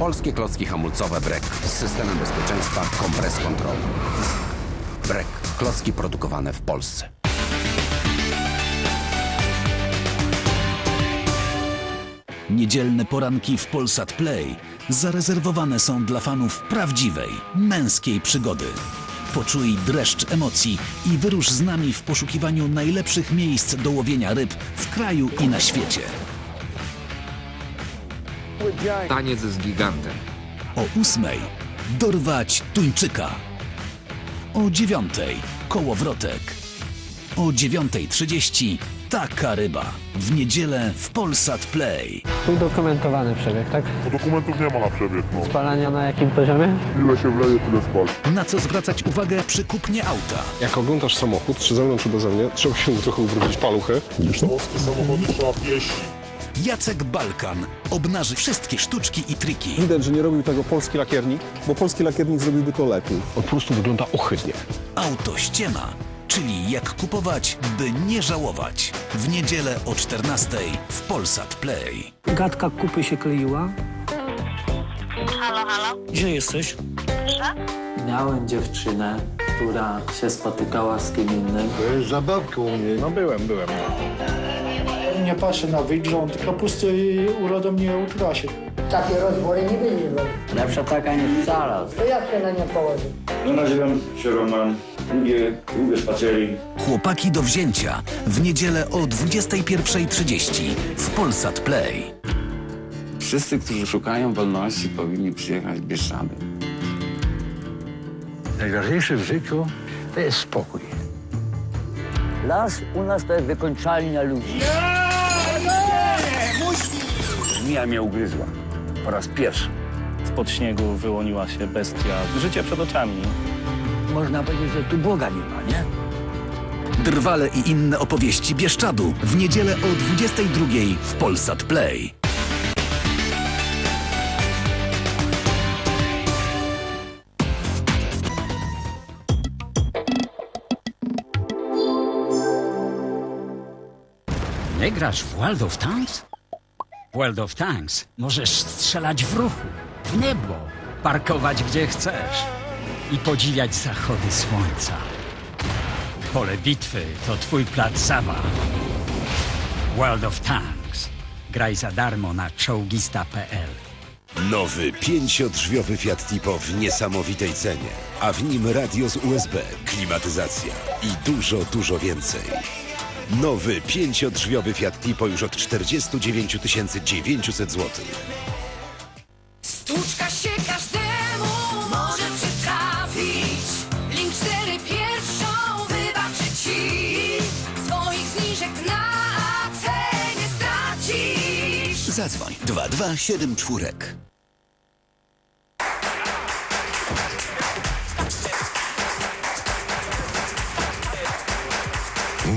Polskie klocki hamulcowe Brek z systemem bezpieczeństwa Kompres Control. Brek. Klocki produkowane w Polsce. Niedzielne poranki w Polsat Play zarezerwowane są dla fanów prawdziwej, męskiej przygody. Poczuj dreszcz emocji i wyrusz z nami w poszukiwaniu najlepszych miejsc do łowienia ryb w kraju i na świecie. Taniec z gigantem. O ósmej dorwać tuńczyka. O dziewiątej kołowrotek. O dziewiątej trzydzieści taka ryba. W niedzielę w Polsat Play. Udokumentowany przebieg, tak? Bo dokumentów nie ma na przebieg, no. Spalania na jakim poziomie? Ile się wleje, tyle spali. Na co zwracać uwagę przy kupnie auta? Jak oglądasz samochód, czy ze mną, czy beze mnie, trzeba się trochę ubrudzić paluchy. Polskie samochody trzeba pieścić. Jacek Balkan obnaży wszystkie sztuczki i triki. Widać, że nie robił tego polski lakiernik, bo polski lakiernik zrobiłby to lepiej. On po prostu wygląda ohydnie. Auto ściema, czyli jak kupować, by nie żałować. W niedzielę o 14 w Polsat Play. Gadka kupy się kleiła. Halo, halo? Gdzie jesteś? Miałem dziewczynę, która się spotykała z kim innym. Nie patrzę na wygląd, po prostu urodą nie utrasie. Takie rozbory nie były. Lepsza taka niż wcale. To jak się na nie położy? No nazywam się Roman, lubię, lubię spacery. Chłopaki do wzięcia w niedzielę o 21.30 w Polsat Play. Wszyscy, którzy szukają wolności, powinni przyjechać Bieszczady. Najważniejsze w życiu to jest spokój. Las u nas to jest wykończalnia ludzi. Mija mnie ugryzła. Po raz pierwszy. Spod śniegu wyłoniła się bestia. Życie przed oczami. Można powiedzieć, że tu Boga nie ma, nie? Drwale i inne opowieści Bieszczadu w niedzielę o 22.00 w Polsat Play. Nie grasz w World of Tanks? World of Tanks możesz strzelać w ruchu, w niebo, parkować gdzie chcesz i podziwiać zachody słońca. Pole bitwy to twój plac zabaw. World of Tanks. Graj za darmo na czołgista.pl. Nowy pięciodrzwiowy Fiat Tipo w niesamowitej cenie, a w nim radio z USB, klimatyzacja i dużo, dużo więcej. Nowy pięciodrzwiowy Fiat Tipo już od 49 900 zł. Stłuczka się każdemu może przytrafić. Link 4 pierwszą wybaczy ci. Swoich zniżek na cenie stracisz. Zadzwoń 2274.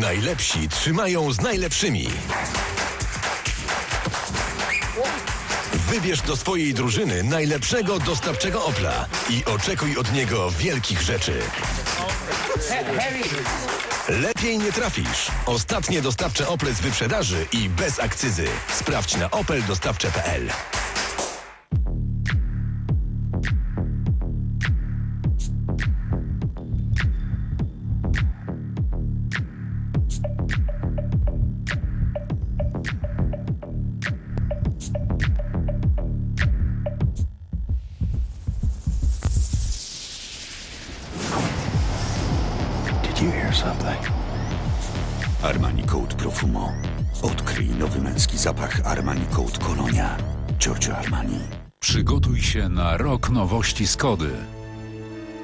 Najlepsi trzymają z najlepszymi. Wybierz do swojej drużyny najlepszego dostawczego Opla i oczekuj od niego wielkich rzeczy. Lepiej nie trafisz. Ostatnie dostawcze Ople z wyprzedaży i bez akcyzy. Sprawdź na opeldostawcze.pl. Odkryj nowy męski zapach Armani Code Kolonia. Giorgio Armani. Przygotuj się na rok nowości Skody.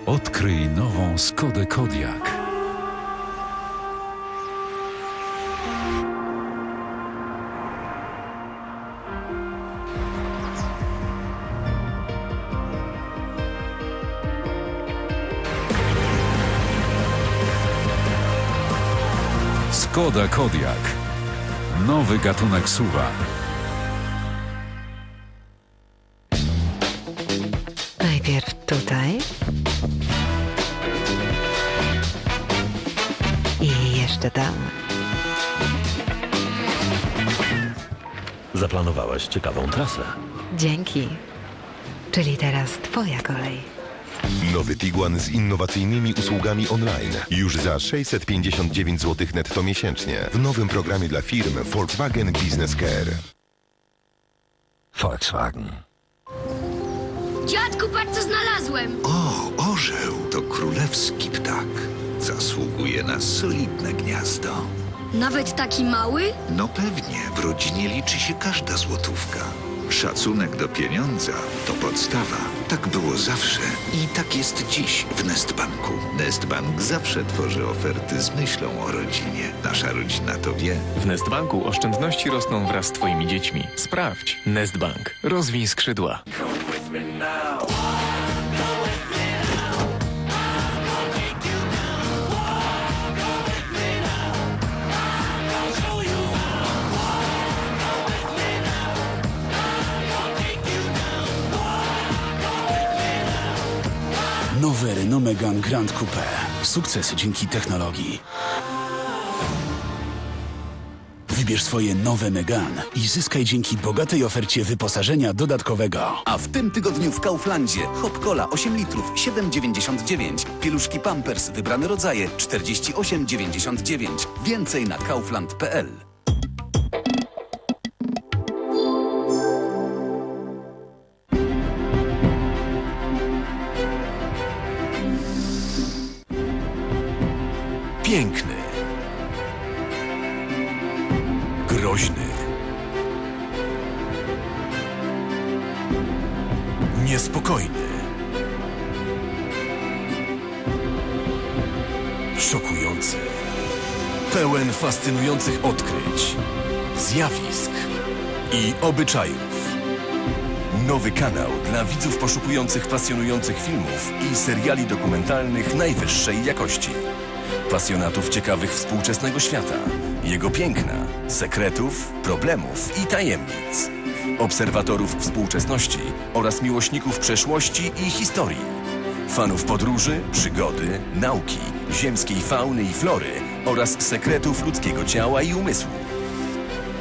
Odkryj nową Skodę Kodiak. Skoda Kodiak. Nowy gatunek suwa. Najpierw tutaj. I jeszcze tam. Zaplanowałaś ciekawą trasę. Dzięki. Czyli teraz twoja kolej. Nowy Tiguan z innowacyjnymi usługami online. Już za 659 zł netto miesięcznie. W nowym programie dla firm Volkswagen Business Care. Volkswagen. Dziadku, patrz co znalazłem! O, orzeł to królewski ptak. Zasługuje na solidne gniazdo. Nawet taki mały? No pewnie, w rodzinie liczy się każda złotówka. Szacunek do pieniądza to podstawa. Tak było zawsze i tak jest dziś w Nestbanku. Nestbank zawsze tworzy oferty z myślą o rodzinie. Nasza rodzina to wie. W Nestbanku oszczędności rosną wraz z Twoimi dziećmi. Sprawdź. Nestbank. Rozwij skrzydła. Megane Grand Coupe. Sukces dzięki technologii. Wybierz swoje nowe Megane i zyskaj dzięki bogatej ofercie wyposażenia dodatkowego. A w tym tygodniu w Kauflandzie Hop Cola 8 litrów 7,99. Pieluszki Pampers wybrane rodzaje 48,99. Więcej na kaufland.pl. Pełen fascynujących odkryć, zjawisk i obyczajów. Nowy kanał dla widzów poszukujących pasjonujących filmów i seriali dokumentalnych najwyższej jakości. Pasjonatów ciekawych współczesnego świata, jego piękna, sekretów, problemów i tajemnic. Obserwatorów współczesności oraz miłośników przeszłości i historii. Fanów podróży, przygody, nauki, ziemskiej fauny i flory oraz sekretów ludzkiego ciała i umysłu.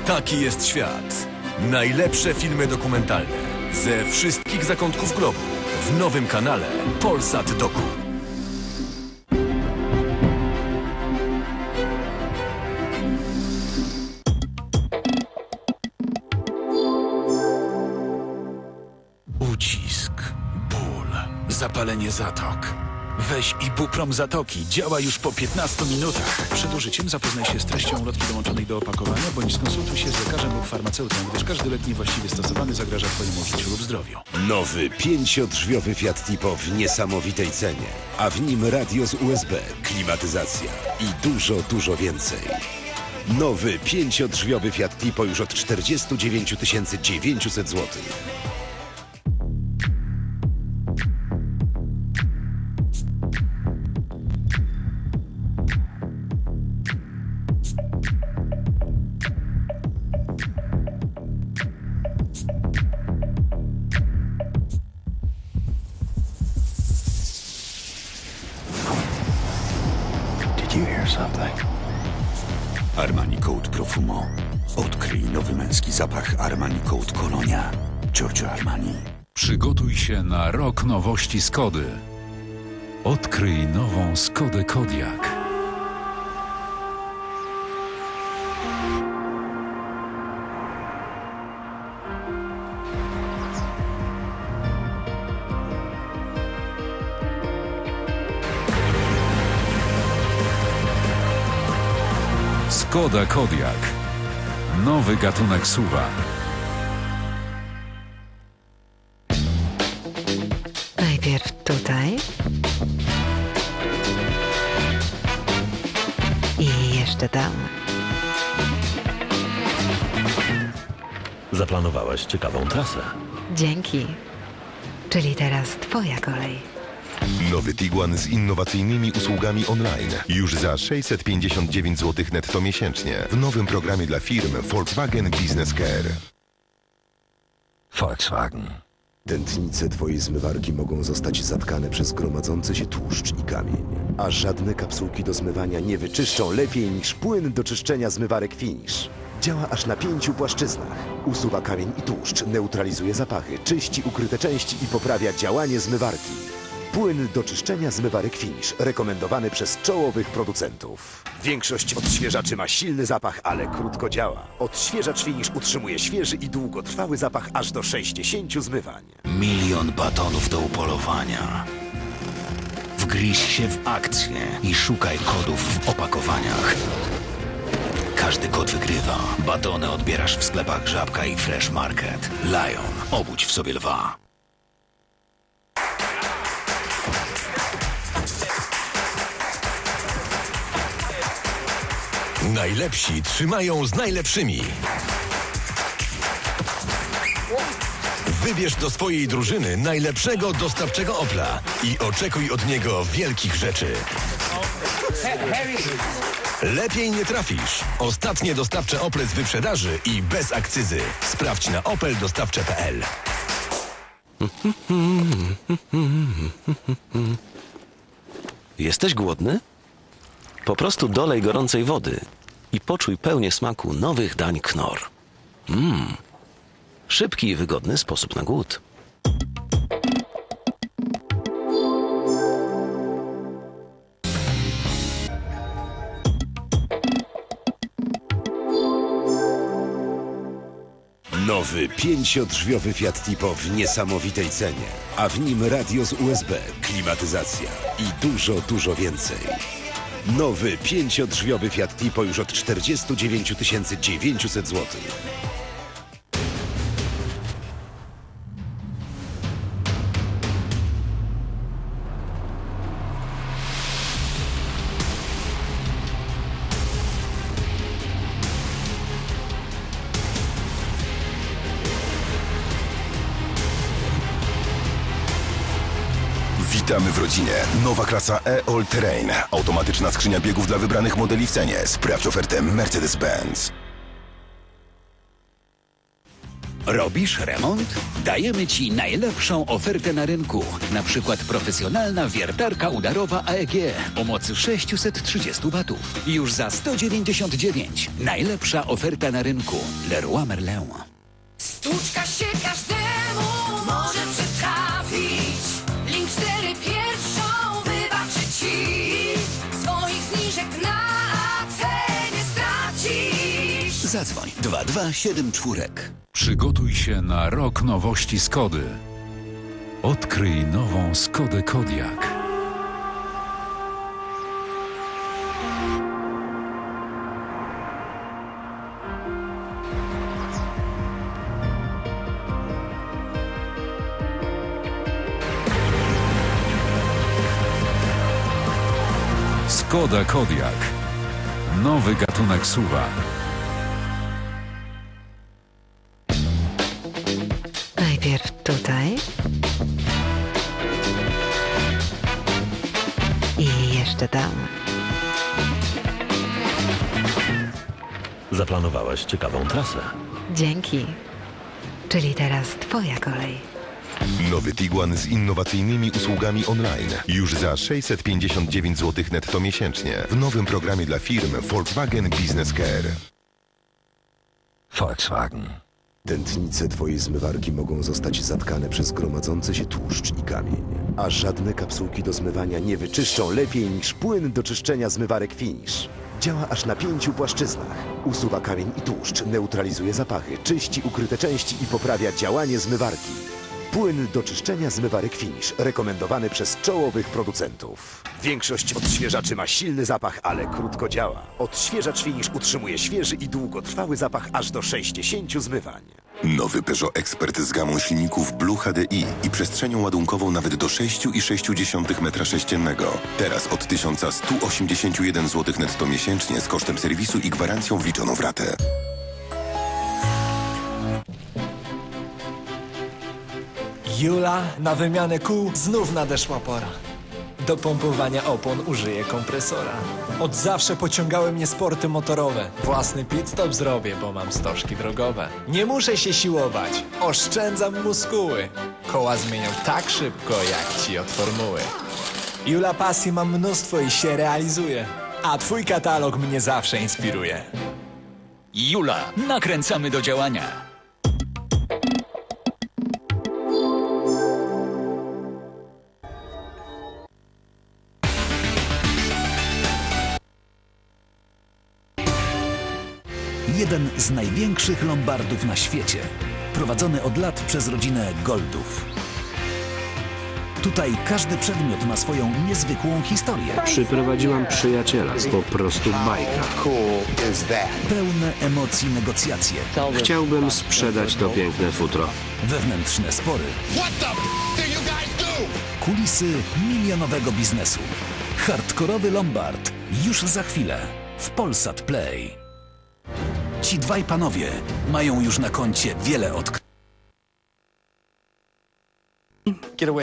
Taki jest świat. Najlepsze filmy dokumentalne ze wszystkich zakątków globu w nowym kanale Polsat Doku. Ucisk, ból, zapalenie zatok. Weź Ibuprom Zatoki. Działa już po 15 minutach. Przed użyciem zapoznaj się z treścią ulotki dołączonej do opakowania bądź skonsultuj się z lekarzem lub farmaceutą, gdyż każdy lek niewłaściwie stosowany zagraża Twojemu życiu lub zdrowiu. Nowy pięciodrzwiowy Fiat Tipo w niesamowitej cenie, a w nim radio z USB, klimatyzacja i dużo, dużo więcej. Nowy pięciodrzwiowy Fiat Tipo już od 49 900 zł. Zapach Armani Code Colonia. Giorgio Armani. Przygotuj się na rok nowości Skody. Odkryj nową Skodę Kodiak. Skoda Kodiak. Nowy gatunek suwa. Najpierw tutaj. I jeszcze tam. Zaplanowałaś ciekawą trasę. Dzięki. Czyli teraz twoja kolej. Nowy Tiguan z innowacyjnymi usługami online. Już za 659 zł netto miesięcznie. W nowym programie dla firm Volkswagen Business Care. Volkswagen. Tętnice twojej zmywarki mogą zostać zatkane przez gromadzący się tłuszcz i kamień. A żadne kapsułki do zmywania nie wyczyszczą lepiej niż płyn do czyszczenia zmywarek Finish. Działa aż na pięciu płaszczyznach. Usuwa kamień i tłuszcz, neutralizuje zapachy, czyści ukryte części i poprawia działanie zmywarki. Płyn do czyszczenia zmywarek Finish, rekomendowany przez czołowych producentów. Większość odświeżaczy ma silny zapach, ale krótko działa. Odświeżacz Finish utrzymuje świeży i długotrwały zapach aż do 60 zmywań. Milion batonów do upolowania. Wgryź się w akcję i szukaj kodów w opakowaniach. Każdy kod wygrywa. Batony odbierasz w sklepach Żabka i Fresh Market. Lion. Obudź w sobie lwa. Najlepsi trzymają z najlepszymi. Wybierz do swojej drużyny najlepszego dostawczego Opla i oczekuj od niego wielkich rzeczy. Lepiej nie trafisz. Ostatnie dostawcze Ople z wyprzedaży i bez akcyzy. Sprawdź na opeldostawcze.pl. Jesteś głodny? Po prostu dolej gorącej wody i poczuj pełnię smaku nowych dań Knor. Mmm. Szybki i wygodny sposób na głód. Nowy pięciodrzwiowy Fiat Tipo w niesamowitej cenie, a w nim radio z USB, klimatyzacja i dużo, dużo więcej. Nowy pięciodrzwiowy Fiat Tipo już od 49 900 zł. Witamy w rodzinie. Nowa klasa E-All Terrain. Automatyczna skrzynia biegów dla wybranych modeli w cenie. Sprawdź ofertę Mercedes-Benz. Robisz remont? Dajemy Ci najlepszą ofertę na rynku. Na przykład profesjonalna wiertarka udarowa AEG o mocy 630 watów. Już za 199. Najlepsza oferta na rynku. Leroy Merlin. Sztuczka się każdemu Zadzwoń 2274. Przygotuj się na rok nowości Skody. Odkryj nową Skodę Kodiaq. Skoda Kodiaq. Nowy gatunek suwa. Tam. Zaplanowałaś ciekawą trasę. Dzięki. Czyli teraz twoja kolej. Nowy Tiguan z innowacyjnymi usługami online. Już za 659 zł netto miesięcznie. W nowym programie dla firm Volkswagen Business Care. Volkswagen. Tętnice twojej zmywarki mogą zostać zatkane przez gromadzący się tłuszcz i kamień. A żadne kapsułki do zmywania nie wyczyszczą lepiej niż płyn do czyszczenia zmywarek Finish. Działa aż na pięciu płaszczyznach. Usuwa kamień i tłuszcz, neutralizuje zapachy, czyści ukryte części i poprawia działanie zmywarki. Płyn do czyszczenia zmywarek Finish, rekomendowany przez czołowych producentów. Większość odświeżaczy ma silny zapach, ale krótko działa. Odświeżacz Finish utrzymuje świeży i długotrwały zapach aż do 60 zmywań. Nowy Peugeot Expert z gamą silników Blue HDI i przestrzenią ładunkową nawet do 6,6 m3. Teraz od 1181 zł netto miesięcznie z kosztem serwisu i gwarancją wliczoną w ratę. Jula, na wymianę kół znów nadeszła pora. Do pompowania opon użyję kompresora. Od zawsze pociągały mnie sporty motorowe. Własny pit stop zrobię, bo mam stożki drogowe. Nie muszę się siłować, oszczędzam muskuły. Koła zmienią tak szybko, jak ci od formuły. Jula pasji mam mnóstwo i się realizuje. A twój katalog mnie zawsze inspiruje. Jula, nakręcamy do działania. Jeden z największych lombardów na świecie, prowadzony od lat przez rodzinę Goldów. Tutaj każdy przedmiot ma swoją niezwykłą historię. Przyprowadziłam przyjaciela, po prostu bajka. Pełne emocji negocjacje. Chciałbym sprzedać to piękne futro. Wewnętrzne spory. Kulisy milionowego biznesu. Hardkorowy Lombard. Już za chwilę. W Polsat Play. Ci dwaj panowie mają już na koncie wiele odkryć.